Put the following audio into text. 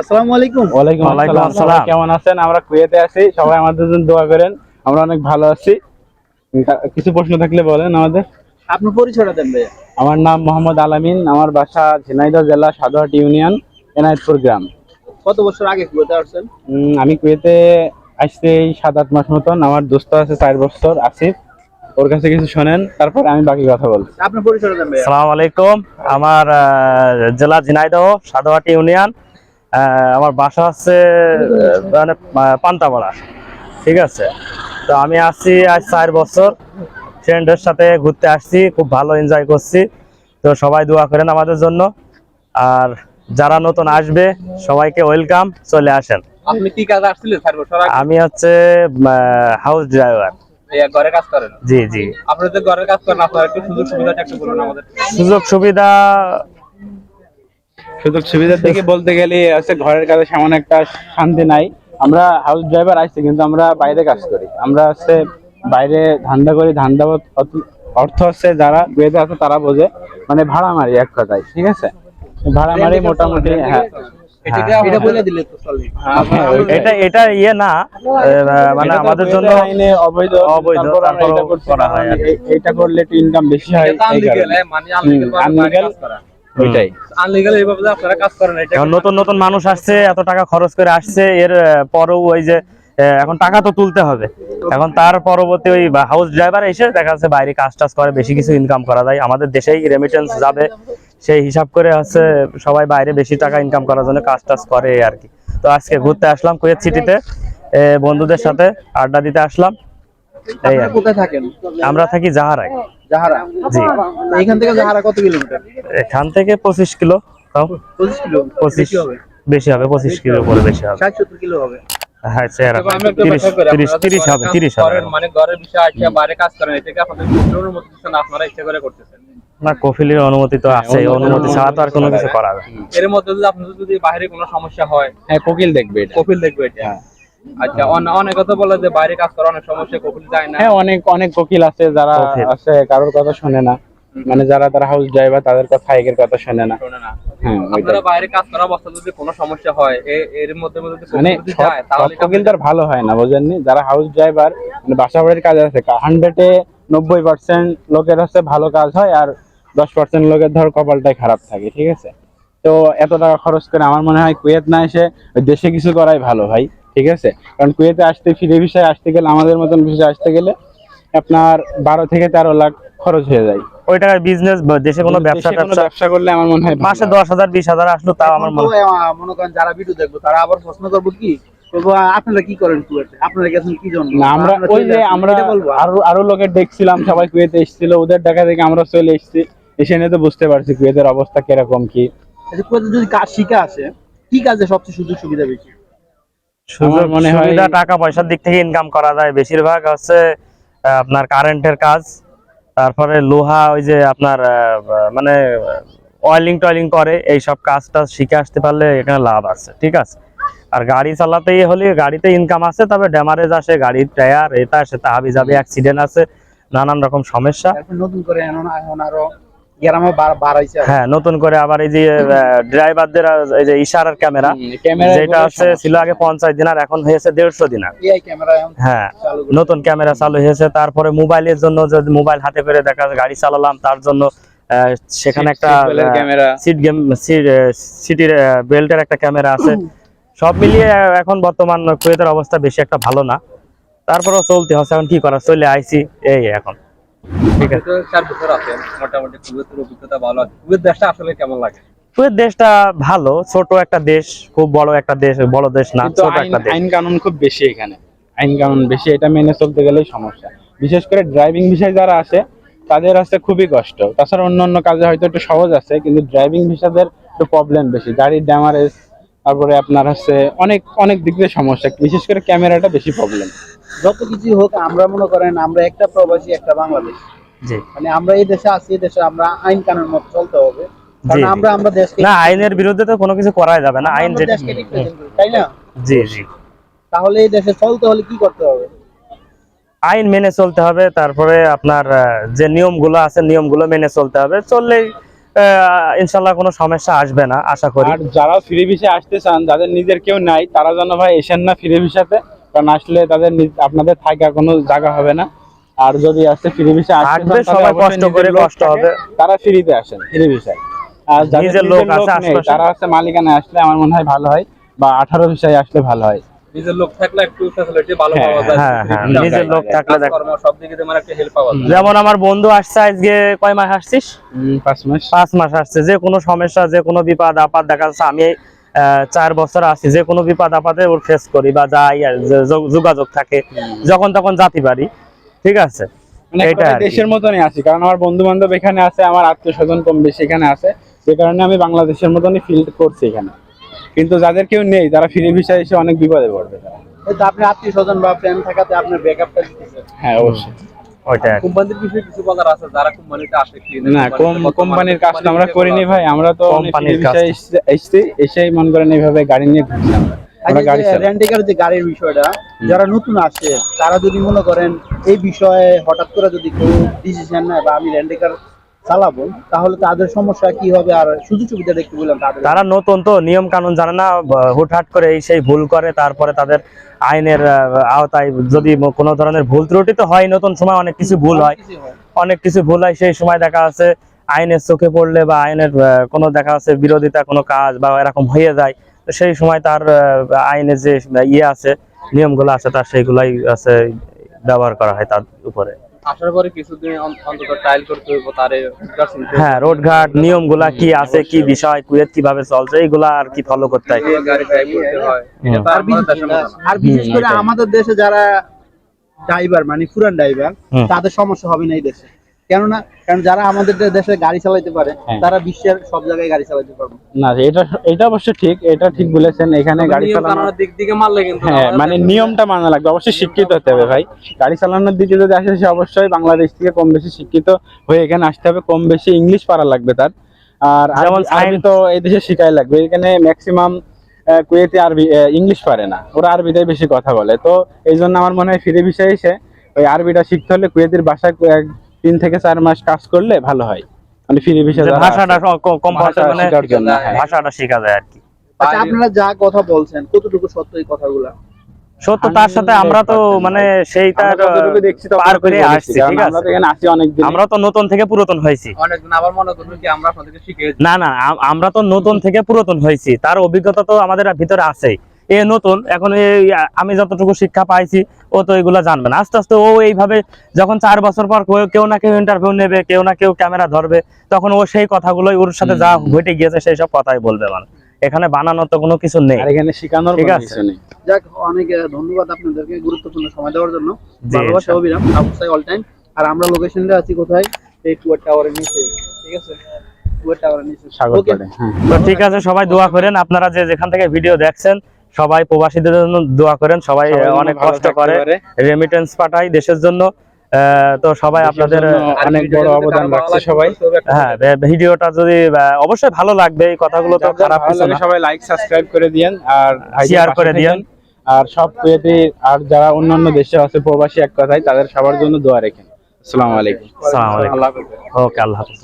আসসালামু আলাইকুম। ওয়ালাইকুম আসসালাম। কেমন আছেন? আমরা কুয়েতে আছি। সবাই আমাদের জন্য দোয়া করেন। আমরা অনেক ভালো আছি। কিছু প্রশ্ন থাকলে বলেন আমাদের। আপনার পরিচয়টা দেন ভাইয়া। আমার নাম মোহাম্মদ আলামিন। আমার বাসা ঝিনাইদহ জেলা সাদুহাট ইউনিয়ন এনায়তপুর গ্রাম। কত বছর আগে কুয়েতে আসছেন? আমি কুয়েতে আসতে এই সাত আট মাস মতন। আমার দোস্ত আছে চার বছর আসিফ। ওর কাছে কিছু শোনেন তারপর আমি বাকি কথা বলছি। আপনার পরিচয়টা দেন ভাইয়া। আসসালামু আলাইকুম। আমার আহ, জেলা ঝিনাইদহ সাদুহাটি ইউনিয়ন। আমার বাসা হচ্ছে আহ, মানে পান্তাপাড়া। ঠিক আছে? তো আমি আসছি আজ চার বছর। ফ্রেন্ডের সাথে ঘুরতে আসছি খুব ভালো এনজয় করছি। তো সবাই দোয়া করেন আমাদের জন্য। আর যারা নতুন আসবে সবাইকে ওয়েলকাম চলে আসেন। আপনি কি কাজে আসছিলেন চার আমি হচ্ছে হাউস ড্রাইভার জি জি। কাজ করেন আপনারা একটু সুযোগ সুবিধাটা একটু বলুন আমাদের। সুযোগ সুবিধা সুযোগ সুবিধার দিকে বলতে গেলে আছে ঘরের কাজে সেমন একটা শান্তি নাই। আমরা হাউস ড্রাইভার আসছি কিন্তু আমরা বাইরে কাজ করি। আমরা হচ্ছে বাইরে ধান্দা করি ধান্দা অর্থ হচ্ছে যারা বেঁধে আছে তারা বোঝে। মানে ভাড়া মারি এক কথায় ঠিক আছে? ভাড়া মারি মোটামুটি হ্যাঁ। এটা হ্যাঁ, এটা বলে দিলে তো চলে। হ্যাঁ। এটা এটা ইয়ে না মানে আমাদের জন্য অবৈধ অবৈধ, এটা করা হয় এইটা করলে একটু ইনকাম বেশি হয় এটা আনলিগেল কারণে। আনলিগেল হুম, unlegal, ওইটাই। আনলিগেল এইভাবে আপনারা কাজ করেন এটা নতুন নতুন মানুষ আসছে এত টাকা খরচ করে আসছে এর পরেও ওই যে এখন টাকা তো তুলতে হবে। এখন তার পরবর্তী ওই হাউস ড্রাইভার এসে দেখা যাচ্ছে বাইরে কাজ টাজ করে বেশি কিছু ইনকাম করা যায়। আমাদের দেশেই রেমিটেন্স যাবে সেই হিসাব করে হচ্ছে সবাই বাইরে বেশি টাকা ইনকাম করার জন্য কাজ টাজ করে আর কি। তো আজকে ঘুরতে আসলাম কুয়েত সিটিতে বন্ধুদের সাথে আড্ডা দিতে আসলাম। আপনারা কোথায় থাকেন? আমরা থাকি জাহারায় জাহারা? জি। এখান থেকে জাহারা কত কিলোমিটার? এখান থেকে পঁচিশ কিলো তাও পঁচিশ কিলো? পঁচিশ বেশি হবে? বেশি হবে পঁচিশ কিলো করে বেশি হবে। কিলো হবে। হ্যাঁ আপনারা হবে হবে। মানে ঘরের বিষয় আছে বাইরে কাজ করেন আপনাদের অনুমতি দিচ্ছেন আপনারা ইচ্ছা করে করতেছেন। না কফিলের অনুমতি তো আছে অনুমতি- ছাড়া তো আর কোনো কিছু করা যাবে এর মধ্যে যদি আপনাদের যদি বাইরে কোনো সমস্যা হয় হ্যাঁ কোকিল দেখবে এটা। কপিল দেখবে এটা। হ্যাঁ। আচ্ছা অন- অনেকে তো বলে যে বাইরে কাজ করা অনেক সমস্যা কপিল যায় না। হ্যাঁ অনেক অনেক কোকিল আছে যারা আছে কারোর কথা শোনে না। মানে যারা তারা হাউস ড্রাইভার তাদের কথা একের কথা শোনে না। হ্যাঁ আপনারা বাইরে কাজ করা অবস্থা যদি কোনো সমস্যা হয় এর মধ্যে মধ্যে মানে কোকিল তো আর ভালো হয় না বুঝেননি? যারা হাউস ড্রাইভার মানে বাসা বাড়ির কাজ আছে হান্ড্রেডে নব্বই পার্সেন্ট লোকের হচ্ছে ভালো কাজ হয় আর দশ পার্সেন্ট লোকের ধর কপালটাই খারাপ থাকে ঠিক আছে? তো এত টাকা খরচ করে আমার মনে হয় কুয়েত না এসে দেশে কিছু করাই ভালো ভাই। ঠিক আছে? কারণ কুয়েতে আসতে ফিরে বিষয়ে আসতে গেলে আমাদের মতন বিষয়ে আসতে গেলে আপনার বারো থেকে তেরো লাখ খরচ হয়ে যায়। ওই টাকায় বিজনেস দেশে কোনো ব্যবসা ব্যবসা করলে আমার মনে হয় মাসে দশ হাজার বিশ হাজার আসলো তাও আমার মনে আহ, মনে করেন যারা ভিডিও দেখব তারা আবার প্রশ্ন করব কি? আপনারা কি করেন কুয়েতে? আপনারা গেছেন কি জন্য? আমরা আপনারা ওই যে আমরা আরও আরও লোকের দেখছিলাম সবাই কুয়েতে এসেছিল ওদের দেখা দেখে আমরা চলে এসেছি। এসে নিয়ে তো বুঝতে পারছি কুয়েতের অবস্থা কীরকম কি। আচ্ছা, কুয়েতে যদি কাজ শিখে আসে কি কাজে সবচেয়ে সুযোগ সুবিধা বেশি? মনে হয়- সুবিধা টাকা পয়সার দিক থেকে ইনকাম করা যায়। বেশিরভাগ হচ্ছে আপনার কারেন্টের কাজ। তারপরে লোহা ওই যে আপনার মানে অয়েলিং টয়েলিং করে। এই সব কাজটা শিখে আসতে পারলে এখানে লাভ আছে ঠিক আছে? আর গাড়ি চালাতেই হলে গাড়িতে ইনকাম আছে তবে ড্যামারেজ আসে গাড়ির টায়ার এটা সেটা হাবি যাবি অ্যাক্সিডেন্ট আছে নানান রকম সমস্যা। নতুন করে এখন আরও গ্রামে বাড়াইছে। হ্যাঁ নতুন করে আবার এই যে ড্রাইভারদের এই যে ইশারার ক্যামেরা ক্যামেরা যেটা হচ্ছে ছিল আগে পঞ্চাশ দিনার এখন হয়েছে দেড়শো দিনার হ্যাঁ নতুন ক্যামেরা চালু হয়েছে তারপরে মোবাইলের জন্য যদি মোবাইল হাতে করে দেখা গাড়ি চালালাম তার জন্য সেখানে একটা সিট গেম সিটির বেল্টের একটা ক্যামেরা আছে। সব মিলিয়ে এখন বর্তমান কুয়েতের অবস্থা বেশি একটা ভালো না। তারপরেও চলতে হচ্ছে এখন কি করা চলে আইসি এই এখন। ঠিক আছে। চার বছর আছে মোটামুটি কুয়েতের অভিজ্ঞতা ভালো আছে। কুয়েত দেশটা আসলে কেমন লাগে? কুয়েত দেশটা ভালো ছোট একটা দেশ খুব বড় একটা দেশ বড় দেশ না ছোট আইন একটা দেশ। আইন কানুন খুব বেশি এখানে। আইন কানুন বেশি এটা মেনে চলতে গেলেই সমস্যা। বিশেষ করে ড্রাইভিং বিষয় যারা আছে তাদের আছে খুবই কষ্ট। তাছাড়া অন্য অন্য কাজে হয়তো একটু সহজ আছে কিন্তু ড্রাইভিং ভিসাদের একটু প্রবলেম বেশি। গাড়ির ড্যামারেজ তারপরে আপনার হচ্ছে অনেক অনেক দিক দিয়ে সমস্যা বিশেষ করে ক্যামেরাটা বেশি প্রবলেম যত কিছু হোক আমরা মনে করেন আমরা একটা প্রবাসী একটা বাংলাদেশ। মানে আমরা এই দেশে আছি এই দেশে আমরা আইন কানুন মতো চলতে হবে। আমরা আমরা দেশকে না আইনের বিরুদ্ধে তো কোনো কিছু করা যাবে না আইন যেটা তাই না? জি জি। তাহলে এই দেশে চলতে হলে কি করতে হবে? আইন মেনে চলতে হবে তারপরে আপনার আহ, যে নিয়মগুলো আছে নিয়মগুলো মেনে চলতে হবে। চললেই ইনশাল্লাহ কোনো সমস্যা আসবে না আশা করি। আর যারা ফ্রি ভিসা আসতে চান যাদের নিজের কেউ নাই তারা যেন ভাই এসেন না ফ্রি ভিসাতে কারণ আসলে তাদের আপনাদের থাকা কোনো জায়গা হবে না। আর যদি আসতে ফ্রি ভিসা চান, সবাই কষ্ট করে, কষ্ট হবে। তারা ফ্রিতে আসেন ফ্রি ভিসায় আর যাদের লোক আছে তারা হচ্ছে মালিকানায় আসলে আমার মনে হয় ভালো হয় বা আঠারো ভিসায় আসলে ভালো হয়। নিজের লোক থাকলে একটু ফ্যাসিলিটি ভালো হ্যাঁ, পাওয়া যায়। হ্যাঁ, হ্যাঁ, নিজের লোক থাকলে দেখ- কাজকর্ম সব দিকে দিয়ে মানে একটা হেল্প পাওয়া যায়। যেমন আমার বন্ধু আসছে আজকে কয় মাস আসছিস? পাঁচ মাস। পাঁচ মাস আসছে। যে কোনো সমস্যা যে কোনো বিপদ আপদ দেখা যাচ্ছে আমি আহ, চার বছর আছি। যে কোনো বিপদ আপদে ওর ফেস করি বা যাই আর যোগাযোগ থাকে। যখন তখন জাতি পারি ঠিক আছে মানে এটা। দেশের মতনই আছি কারণ আমার বন্ধু বান্ধব এখানে আছে আমার আত্মীয় স্বজন কম বেশি এখানে আছে যে কারণে আমি বাংলাদেশের মতনই ফিল করছি এখানে কিন্তু যাদের কেউ নেই তারা ফ্রি ভিসা এসে অনেক বিপদে পড়বে তারা। আপনি আত্মীয় স্বজন বা ফ্রেন্ড থাকাতে আপনার ব্যাকআপটা দিতেছে হ্যাঁ অবশ্যই কোম্পানির বিষয়ে কিছু বলার আছে যারা কোম্পানিতে আসে কি না কোম্পানির কাজ তো আমরা করিনি ভাই আমরা তো কোম্পানির কাজ। এসেই মন করেন এইভাবে গাড়ি নিয়ে ঘুরছি আমরা। রেন্টিকার যে গাড়ির বিষয়টা যারা নতুন আসে তারা যদি মনে করেন এই বিষয়ে হঠাৎ করে যদি কেউ ডিসিশন নেয় বা আমি রেন্টিকার চালাবো তাহলে তাদের সমস্যা কি হবে আর সুযোগ সুবিধাটা একটু বললাম তারা নতুন তো নিয়ম কানুন জানে না হুটহাট করে এই সেই ভুল করে তারপরে তাদের আইনের আওতায় যদি কোনো ধরনের ভুল ত্রুটি তো হয় নতুন সময় অনেক কিছু ভুল হয়। অনেক কিছু ভুল হয় সেই সময় দেখা যাচ্ছে আইনের চোখে পড়লে বা আইনের কোনো দেখা যাচ্ছে বিরোধিতা কোনো কাজ বা এরকম হয়ে যায়। তো সেই সময় তার আইনে যে ইয়ে আছে নিয়মগুলো আছে তার সেইগুলাই আছে ব্যবহার করা হয় তার উপরে। আসার পরে কিছুদিন অন্তত ট্রায়াল করতে হইব তারে উদ্ধার চিনতে হইব। হ্যাঁ রোডঘাট নিয়মগুলা কি আছে কি বিষয় কুয়েত কীভাবে চলছে এইগুলা আর কি ফলো করতে হয়। হয়। তো আর বিশেষ- করে আমাদের দেশে যারা ড্রাইভার মানে পুরান ড্রাইভার তাদের সমস্যা হবে না এই দেশে। কেননা কারণ যারা আমাদের দেশে গাড়ি চালাতে পারে হ্যাঁ। তারা বিশ্বের সব জায়গায় গাড়ি চালাতে পারবে। না এটা এটা অবশ্য ঠিক এটা ঠিক বলেছেন এখানে গাড়ি নিয়ম চালানো কানুনের দিক দিকে মারলে কিন্তু হ্যাঁ মানে নিয়মটা মানা লাগবে অবশ্যই শিক্ষিত হতে হবে ভাই। গাড়ি চালানোর দিকে যদি আসে সে অবশ্যই বাংলাদেশ থেকে কম বেশি শিক্ষিত হয়ে এখানে আসতে হবে কম বেশি ইংলিশ পারা লাগবে তার। আর যেমন আরবি তো এই দেশে শিখাই লাগবে এখানে ম্যাক্সিমাম কুয়েতে আরবি ইংলিশ পারে না ওরা আরবিতে বেশি কথা বলে। তো এই জন্য আমার মনে হয় ফিরে বিষয়ে এসে ওই আরবিটা শিখতে হলে কুয়েতির ভাষায় কয়েক- তিন থেকে চার মাস কাজ করলে ভালো হয়। মানে ফিরে যে ভাষাটা ভাষা মানে হ্যাঁ। ভাষাটা শেখা যায় আর কি। আচ্ছা আপনারা যা কথা বলছেন কতটুকু সত্য এই কথাগুলা? সত্য তার সাথে আমরা তো মানে সেইটার আমরা যতটুকু দেখছি পার করে আসছি ঠিক আমরা আছে। তো এখানে আসি অনেক দিন। আমরা তো নতুন থেকে পুরাতন হয়েছি। আবার মনে করবেন কি আমরা আপনাদেরকে শিখিয়ে না না আমরা তো নতুন থেকে পুরাতন হয়েছি। তার অভিজ্ঞতা তো আমাদের ভিতরে আছে এ নতুন এখন আমি যতটুকু শিক্ষা পাইছি ও তো এগুলা জানবে না। আস্তে আস্তে ও এইভাবে যখন চার বছর পর কেউ- কেউ না কেউ ইন্টারভিউ নেবে কেউ না কেউ ক্যামেরা ধরবে তখন ও সেই কথাগুলোই ওর সাথে যা ঘটে গিয়েছে সেই সব কথাই বলবে মানে। এখানে বানানোর তো কোনো কিছু নেই। আর এখানে শেখানোর ঠিক কোনো আছে। কিছু নেই। যাক অনেক ধন্যবাদ আপনাদেরকে গুরুত্বপূর্ণ সময় দেওয়ার জন্য। ভালোবাসা। অবিরাম অবশ্যই অল টাইম আর আমরা লোকেশনটা আছি কোথায়? এই টুয়ার টাওয়ারের নিচে। ঠিক আছে? টুয়ার টাওয়ারের নিচে। Okay? হ্যাঁ। তো ঠিক আছে সবাই দোয়া করেন। আপনারা যে যেখান থেকে ভিডিও দেখছেন সবাই প্রবাসীদের জন্য দোয়া করেন সবাই অনেক কষ্ট করে রেমিটেন্স পাঠায় দেশের জন্য। আহ, তো সবাই আপনাদের অনেক বড় অবদান রাখছে সবাই। হ্যাঁ ভিডিওটা যদি অবশ্যই ভালো লাগবে এই কথাগুলো তো খারাপ কিছু না। সবাই লাইক সাবস্ক্রাইব করে দিয়েন আর পাশে করে দিয়েন। আর সব কুয়েতি আর যারা অন্যান্য দেশে আছে প্রবাসী এক কথায় তাদের সবার জন্য দোয়া রেখেন। আসসালামু আলাইকুম। আসসালামু আলাইকুম। আল্লাহ ওকে আল্লাহ হাফেজ।